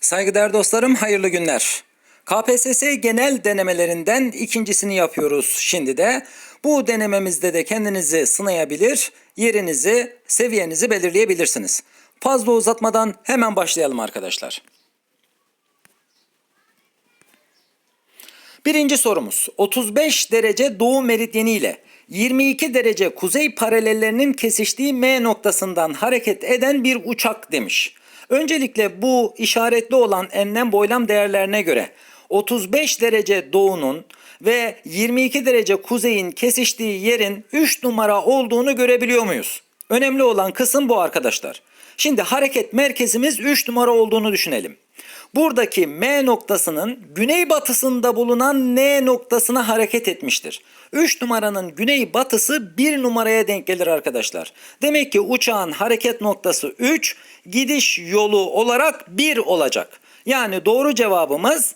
Saygıdeğer dostlarım hayırlı günler. KPSS genel denemelerinden ikincisini yapıyoruz şimdi de. Bu denememizde de kendinizi sınayabilir, yerinizi, seviyenizi belirleyebilirsiniz. Fazla uzatmadan hemen başlayalım arkadaşlar. Birinci sorumuz 35 derece doğu meridyeni ile 22 derece kuzey paralellerinin kesiştiği M noktasından hareket eden bir uçak demiş. Öncelikle bu işaretli olan enlem boylam değerlerine göre 35 derece doğunun ve 22 derece kuzeyin kesiştiği yerin 3 numara olduğunu görebiliyor muyuz? Önemli olan kısım bu arkadaşlar. Şimdi hareket merkezimiz 3 numara olduğunu düşünelim. Buradaki M noktasının güneybatısında bulunan N noktasına hareket etmiştir. 3 numaranın güneybatısı 1 numaraya denk gelir arkadaşlar. Demek ki uçağın hareket noktası 3, gidiş yolu olarak 1 olacak. Yani doğru cevabımız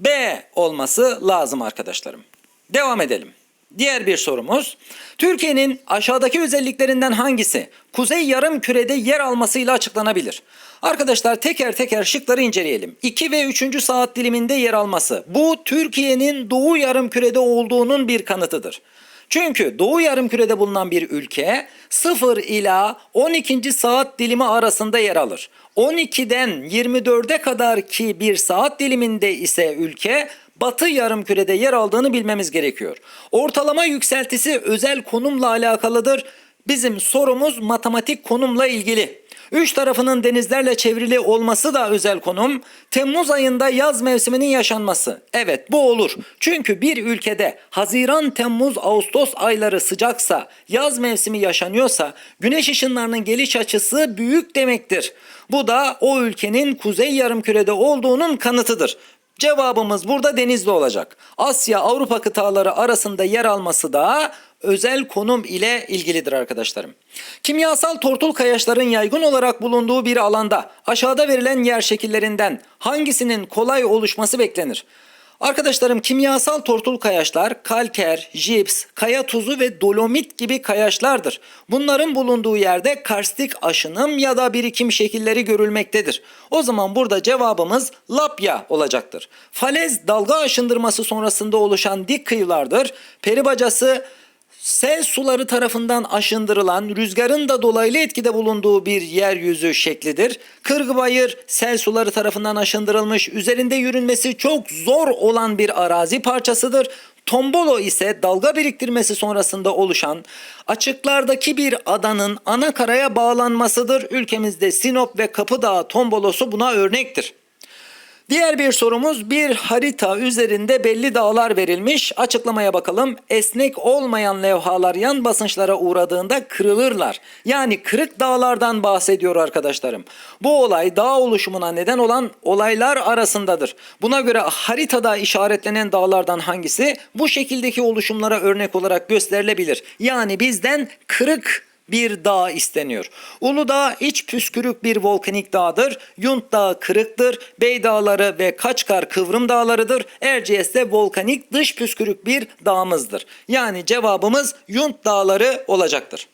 B olması lazım arkadaşlarım. Devam edelim. Diğer bir sorumuz. Türkiye'nin aşağıdaki özelliklerinden hangisi kuzey yarım kürede yer almasıyla açıklanabilir? Arkadaşlar teker teker şıkları inceleyelim. 2 ve 3. saat diliminde yer alması. Bu Türkiye'nin doğu yarım kürede olduğunun bir kanıtıdır. Çünkü Doğu Yarımküre'de bulunan bir ülke 0 ila 12. saat dilimi arasında yer alır. 12'den 24'e kadar ki bir saat diliminde ise ülke Batı yarımkürede yer aldığını bilmemiz gerekiyor. Ortalama yükseltisi özel konumla alakalıdır. Bizim sorumuz matematik konumla ilgili. Üç tarafının denizlerle çevrili olması da özel konum. Temmuz ayında yaz mevsiminin yaşanması. Evet bu olur. Çünkü bir ülkede Haziran, Temmuz, Ağustos ayları sıcaksa, yaz mevsimi yaşanıyorsa güneş ışınlarının geliş açısı büyük demektir. Bu da o ülkenin kuzey yarımkürede olduğunun kanıtıdır. Cevabımız burada denizli olacak. Asya Avrupa kıtaları arasında yer alması da özel konum ile ilgilidir arkadaşlarım. Kimyasal tortul kayaçların yaygın olarak bulunduğu bir alanda aşağıda verilen yer şekillerinden hangisinin kolay oluşması beklenir? Arkadaşlarım kimyasal tortul kayaçlar kalker, jips, kaya tuzu ve dolomit gibi kayaçlardır. Bunların bulunduğu yerde karstik aşınım ya da birikim şekilleri görülmektedir. O zaman burada cevabımız lapya olacaktır. Falez dalga aşındırması sonrasında oluşan dik kıyılardır. Peribacası sel suları tarafından aşındırılan rüzgarın da dolaylı etkide bulunduğu bir yeryüzü şeklidir. Kırgıbayır sel suları tarafından aşındırılmış, üzerinde yürünmesi çok zor olan bir arazi parçasıdır. Tombolo ise dalga biriktirmesi sonrasında oluşan açıklardaki bir adanın ana karaya bağlanmasıdır. Ülkemizde Sinop ve Kapıdağ tombolosu buna örnektir. Diğer bir sorumuz bir harita üzerinde belli dağlar verilmiş. Açıklamaya bakalım. Esnek olmayan levhalar yan basınçlara uğradığında kırılırlar. Yani kırık dağlardan bahsediyor arkadaşlarım. Bu olay dağ oluşumuna neden olan olaylar arasındadır. Buna göre haritada işaretlenen dağlardan hangisi bu şekildeki oluşumlara örnek olarak gösterilebilir? Yani bizden kırık bir dağ isteniyor. Uludağ iç püskürük bir volkanik dağdır. Yunt Dağı kırıktır. Bey Dağları ve Kaçkar kıvrım dağlarıdır. Erciyes de volkanik dış püskürük bir dağımızdır. Yani cevabımız Yunt Dağları olacaktır.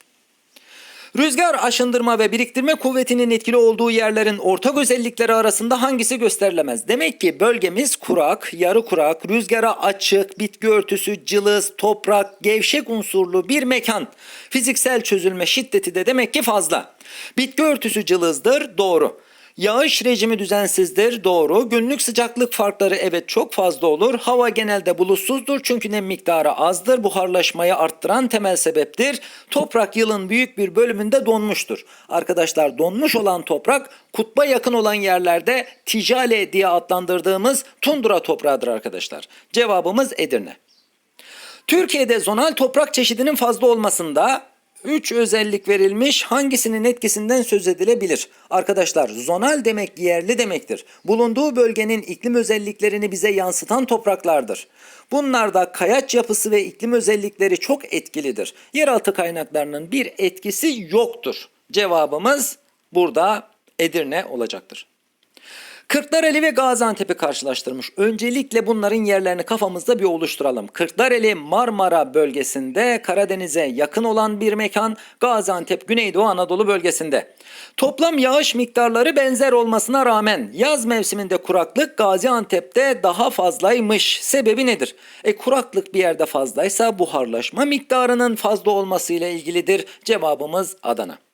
Rüzgar aşındırma ve biriktirme kuvvetinin etkili olduğu yerlerin ortak özellikleri arasında hangisi gösterilemez? Demek ki bölgemiz kurak, yarı kurak, rüzgara açık, bitki örtüsü, cılız, toprak, gevşek unsurlu bir mekan. Fiziksel çözülme şiddeti de demek ki fazla. Bitki örtüsü cılızdır, doğru. Yağış rejimi düzensizdir, doğru. Günlük sıcaklık farkları evet çok fazla olur. Hava genelde bulutsuzdur çünkü nem miktarı azdır. Buharlaşmayı arttıran temel sebeptir. Toprak yılın büyük bir bölümünde donmuştur. Arkadaşlar donmuş olan toprak kutba yakın olan yerlerde ticale diye adlandırdığımız tundra toprağıdır arkadaşlar. Cevabımız Edirne. Türkiye'de zonal toprak çeşidinin fazla olmasında 3 özellik verilmiş. Hangisinin etkisinden söz edilebilir? Arkadaşlar zonal demek yerli demektir. Bulunduğu bölgenin iklim özelliklerini bize yansıtan topraklardır. Bunlarda kayaç yapısı ve iklim özellikleri çok etkilidir. Yeraltı kaynaklarının bir etkisi yoktur. Cevabımız burada Edirne olacaktır. Kırklareli ve Gaziantep'i karşılaştırmış. Öncelikle bunların yerlerini kafamızda bir oluşturalım. Kırklareli Marmara bölgesinde Karadeniz'e yakın olan bir mekan. Gaziantep Güneydoğu Anadolu bölgesinde. Toplam yağış miktarları benzer olmasına rağmen yaz mevsiminde kuraklık Gaziantep'te daha fazlaymış. Sebebi nedir? E kuraklık bir yerde fazlaysa buharlaşma miktarının fazla olmasıyla ilgilidir. Cevabımız Adana.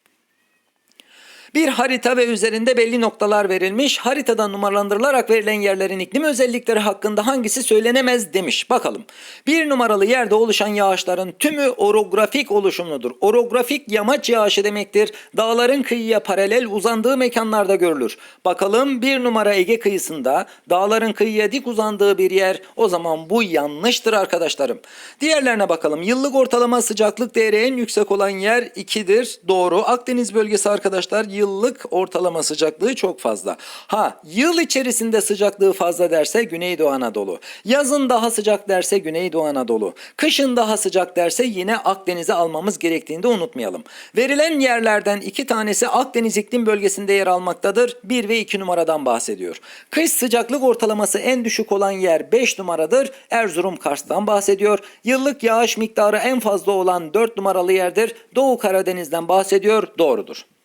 Bir harita ve üzerinde belli noktalar verilmiş. Haritada numaralandırılarak verilen yerlerin iklim özellikleri hakkında hangisi söylenemez demiş. Bakalım. Bir numaralı yerde oluşan yağışların tümü orografik oluşumludur. Orografik yamaç yağışı demektir. Dağların kıyıya paralel uzandığı mekanlarda görülür. Bakalım bir numara Ege kıyısında dağların kıyıya dik uzandığı bir yer. O zaman bu yanlıştır arkadaşlarım. Diğerlerine bakalım. Yıllık ortalama sıcaklık değeri en yüksek olan yer 2'dir. Doğru. Akdeniz bölgesi arkadaşlar yıllık ortalama sıcaklığı çok fazla. Ha yıl içerisinde sıcaklığı fazla derse Güneydoğu Anadolu. Yazın daha sıcak derse Güneydoğu Anadolu. Kışın daha sıcak derse yine Akdeniz'e almamız gerektiğini de unutmayalım. Verilen yerlerden iki tanesi Akdeniz iklim bölgesinde yer almaktadır. 1 ve 2 numaradan bahsediyor. Kış sıcaklık ortalaması en düşük olan yer 5 numaradır. Erzurum Kars'tan bahsediyor. Yıllık yağış miktarı en fazla olan 4 numaralı yerdir. Doğu Karadeniz'den bahsediyor. Doğrudur.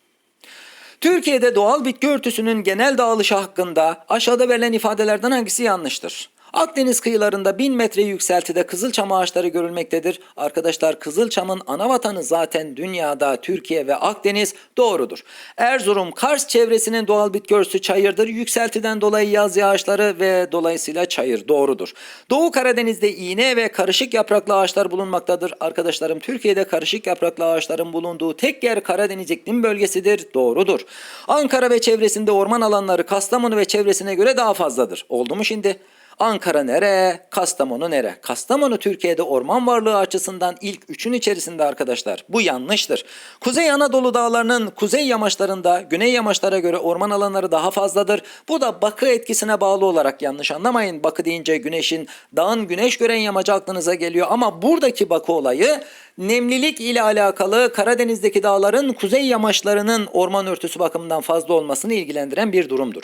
Türkiye'de doğal bitki örtüsünün genel dağılışı hakkında aşağıda verilen ifadelerden hangisi yanlıştır? Akdeniz kıyılarında 1000 metre yükseltide kızılçam ağaçları görülmektedir. Arkadaşlar kızılçamın ana vatanı zaten dünyada Türkiye ve Akdeniz doğrudur. Erzurum, Kars çevresinin doğal bitki örtüsü çayırdır. Yükseltiden dolayı yaz yağışları ve dolayısıyla çayır doğrudur. Doğu Karadeniz'de iğne ve karışık yapraklı ağaçlar bulunmaktadır. Arkadaşlarım Türkiye'de karışık yapraklı ağaçların bulunduğu tek yer Karadeniz iklim bölgesidir. Doğrudur. Ankara ve çevresinde orman alanları Kastamonu ve çevresine göre daha fazladır. Oldu mu şimdi? Ankara nere? Kastamonu nere? Kastamonu Türkiye'de orman varlığı açısından ilk üçün içerisinde arkadaşlar. Bu yanlıştır. Kuzey Anadolu dağlarının kuzey yamaçlarında güney yamaçlara göre orman alanları daha fazladır. Bu da bakı etkisine bağlı olarak yanlış anlamayın. Bakı deyince güneşin dağın güneş gören yamacı aklınıza geliyor ama buradaki bakı olayı nemlilik ile alakalı Karadeniz'deki dağların kuzey yamaçlarının orman örtüsü bakımından fazla olmasını ilgilendiren bir durumdur.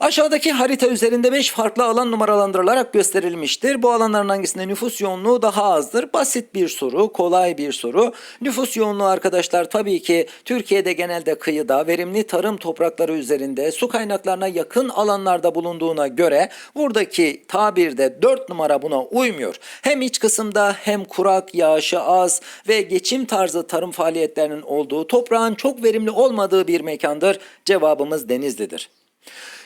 Aşağıdaki harita üzerinde 5 farklı alan numaralandırılarak gösterilmiştir. Bu alanların hangisinde nüfus yoğunluğu daha azdır? Basit bir soru, kolay bir soru. Nüfus yoğunluğu arkadaşlar tabii ki Türkiye'de genelde kıyıda, verimli tarım toprakları üzerinde, su kaynaklarına yakın alanlarda bulunduğuna göre buradaki tabirde 4 numara buna uymuyor. Hem iç kısımda hem kurak, yağışı az ve geçim tarzı tarım faaliyetlerinin olduğu, toprağın çok verimli olmadığı bir mekandır. Cevabımız Denizli'dir.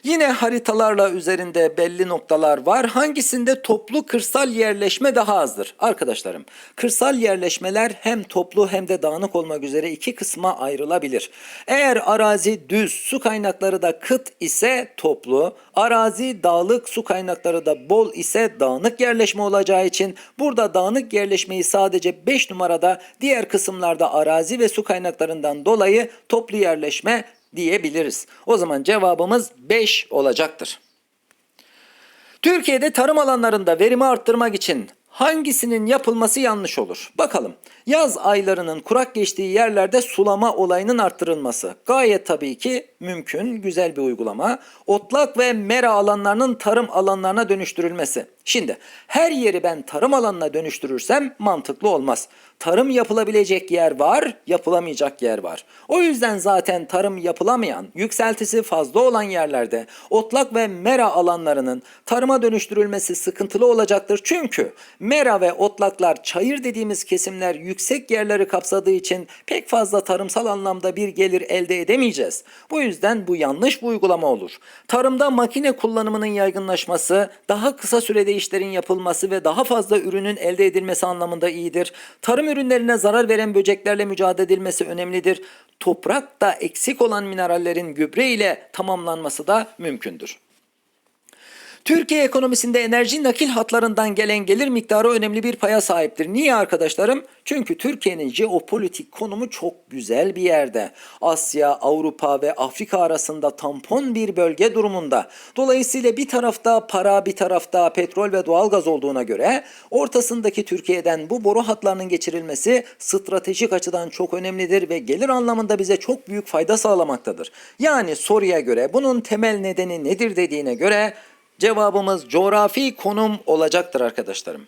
Yine haritalarla üzerinde belli noktalar var. Hangisinde toplu kırsal yerleşme daha azdır? Arkadaşlarım, kırsal yerleşmeler hem toplu hem de dağınık olmak üzere iki kısma ayrılabilir. Eğer arazi düz, su kaynakları da kıt ise toplu, arazi dağlık, su kaynakları da bol ise dağınık yerleşme olacağı için burada dağınık yerleşmeyi sadece 5 numarada, diğer kısımlarda arazi ve su kaynaklarından dolayı toplu yerleşme diyebiliriz. O zaman cevabımız 5 olacaktır. Türkiye'de tarım alanlarında verimi arttırmak için hangisinin yapılması yanlış olur? Bakalım. Yaz aylarının kurak geçtiği yerlerde sulama olayının arttırılması. Gayet tabii ki mümkün, güzel bir uygulama. Otlak ve mera alanlarının tarım alanlarına dönüştürülmesi. Şimdi her yeri ben tarım alanına dönüştürürsem mantıklı olmaz. Tarım yapılabilecek yer var, yapılamayacak yer var. O yüzden zaten tarım yapılamayan, yükseltisi fazla olan yerlerde otlak ve mera alanlarının tarıma dönüştürülmesi sıkıntılı olacaktır. Çünkü mera ve otlaklar çayır dediğimiz kesimler yüksek yerleri kapsadığı için pek fazla tarımsal anlamda bir gelir elde edemeyeceğiz. Bu yüzden bu yanlış bir uygulama olur. Tarımda makine kullanımının yaygınlaşması, daha kısa sürede işlerin yapılması ve daha fazla ürünün elde edilmesi anlamında iyidir. Tarım ürünlerine zarar veren böceklerle mücadele edilmesi önemlidir. Toprakta eksik olan minerallerin gübre ile tamamlanması da mümkündür. Türkiye ekonomisinde enerji nakil hatlarından gelen gelir miktarı önemli bir paya sahiptir. Niye arkadaşlarım? Çünkü Türkiye'nin jeopolitik konumu çok güzel bir yerde. Asya, Avrupa ve Afrika arasında tampon bir bölge durumunda. Dolayısıyla bir tarafta para, bir tarafta petrol ve doğalgaz olduğuna göre ortasındaki Türkiye'den bu boru hatlarının geçirilmesi stratejik açıdan çok önemlidir ve gelir anlamında bize çok büyük fayda sağlamaktadır. Yani soruya göre bunun temel nedeni nedir dediğine göre Cevabımız coğrafi konum olacaktır arkadaşlarım.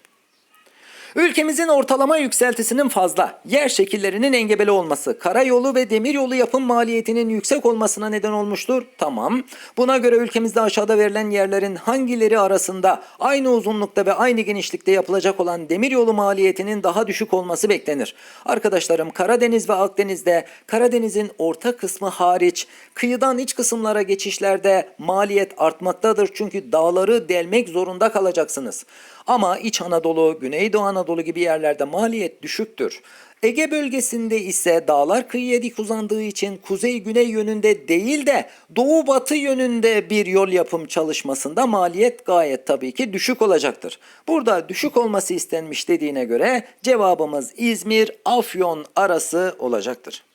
Ülkemizin ortalama yükseltisinin fazla, yer şekillerinin engebeli olması, karayolu ve demiryolu yapım maliyetinin yüksek olmasına neden olmuştur. Tamam. Buna göre ülkemizde aşağıda verilen yerlerin hangileri arasında aynı uzunlukta ve aynı genişlikte yapılacak olan demiryolu maliyetinin daha düşük olması beklenir. Arkadaşlarım Karadeniz ve Akdeniz'de Karadeniz'in orta kısmı hariç kıyıdan iç kısımlara geçişlerde maliyet artmaktadır. Çünkü dağları delmek zorunda kalacaksınız. Ama İç Anadolu, Güneydoğu Anadolu gibi yerlerde maliyet düşüktür. Ege bölgesinde ise dağlar kıyıya dik uzandığı için kuzey-güney yönünde değil de doğu-batı yönünde bir yol yapım çalışmasında maliyet gayet tabii ki düşük olacaktır. Burada düşük olması istenmiş dediğine göre cevabımız İzmir-Afyon arası olacaktır.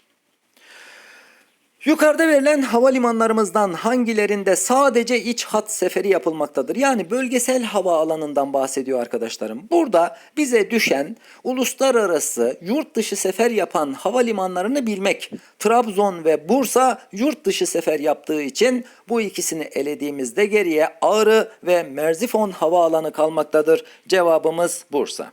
Yukarıda verilen havalimanlarımızdan hangilerinde sadece iç hat seferi yapılmaktadır? Yani bölgesel hava alanından bahsediyor arkadaşlarım. Burada bize düşen uluslararası yurt dışı sefer yapan havalimanlarını bilmek. Trabzon ve Bursa yurt dışı sefer yaptığı için bu ikisini elediğimizde geriye Ağrı ve Merzifon havaalanı kalmaktadır. Cevabımız Bursa.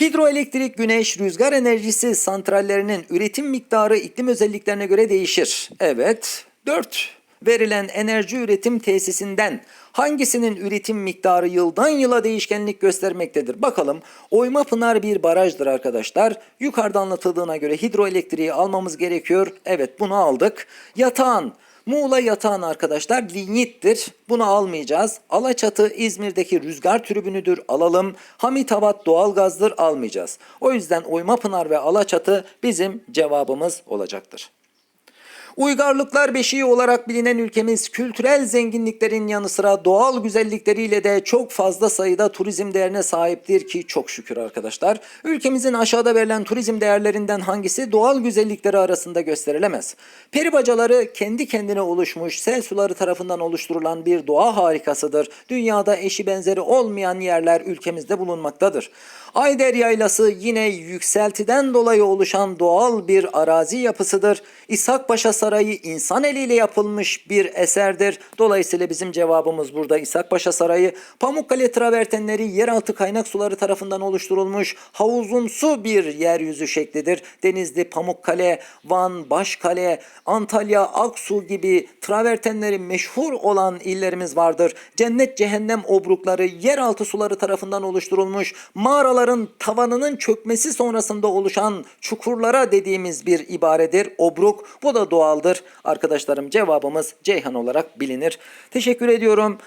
Hidroelektrik, güneş, rüzgar enerjisi santrallerinin üretim miktarı iklim özelliklerine göre değişir. Evet, 4 verilen enerji üretim tesisinden hangisinin üretim miktarı yıldan yıla değişkenlik göstermektedir? Bakalım. Oyma Pınar bir barajdır arkadaşlar. Yukarıda anlatıldığına göre hidroelektriği almamız gerekiyor. Evet bunu aldık. Yatağın Muğla yatağın arkadaşlar lignittir. Bunu almayacağız. Alaçatı İzmir'deki rüzgar tribünüdür. Alalım. Hamitabat doğalgazdır. Almayacağız. O yüzden Oymapınar ve Alaçatı bizim cevabımız olacaktır. Uygarlıklar beşiği olarak bilinen ülkemiz kültürel zenginliklerin yanı sıra doğal güzellikleriyle de çok fazla sayıda turizm değerine sahiptir ki çok şükür arkadaşlar. Ülkemizin aşağıda verilen turizm değerlerinden hangisi doğal güzellikleri arasında gösterilemez? Peri bacaları kendi kendine oluşmuş sel suları tarafından oluşturulan bir doğa harikasıdır. Dünyada eşi benzeri olmayan yerler ülkemizde bulunmaktadır. Ayder Yaylası yine yükseltiden dolayı oluşan doğal bir arazi yapısıdır. İshak Paşa Sarayı insan eliyle yapılmış bir eserdir. Dolayısıyla bizim cevabımız burada İshak Paşa Sarayı. Pamukkale travertenleri yeraltı kaynak suları tarafından oluşturulmuş havuzumsu bir yeryüzü şeklidir. Denizli, Pamukkale, Van, Başkale, Antalya, Aksu gibi travertenleri meşhur olan illerimiz vardır. Cennet cehennem obrukları yeraltı suları tarafından oluşturulmuş mağaraların tavanının çökmesi sonrasında oluşan çukurlara dediğimiz bir ibaredir. Obruk bu da doğaldır. Arkadaşlarım cevabımız Ceyhan olarak bilinir. Teşekkür ediyorum.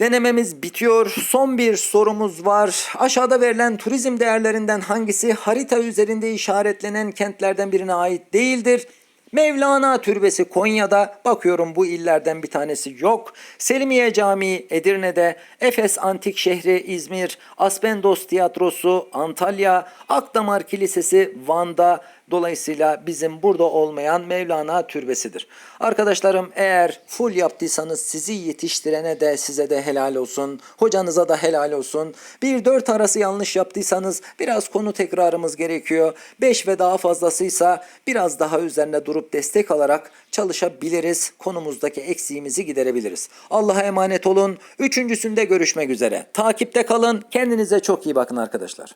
Denememiz bitiyor. Son bir sorumuz var. Aşağıda verilen turizm değerlerinden hangisi harita üzerinde işaretlenen kentlerden birine ait değildir? Mevlana Türbesi Konya'da, bakıyorum bu illerden bir tanesi yok. Selimiye Camii Edirne'de, Efes Antik Şehri İzmir, Aspendos Tiyatrosu Antalya, Akdamar Kilisesi Van'da, Dolayısıyla bizim burada olmayan Mevlana türbesidir. Arkadaşlarım eğer full yaptıysanız sizi yetiştirene de size de helal olsun. Hocanıza da helal olsun. Bir dört arası yanlış yaptıysanız biraz konu tekrarımız gerekiyor. Beş ve daha fazlasıysa biraz daha üzerine durup destek alarak çalışabiliriz. Konumuzdaki eksiğimizi giderebiliriz. Allah'a emanet olun. Üçüncüsünde görüşmek üzere. Takipte kalın. Kendinize çok iyi bakın arkadaşlar.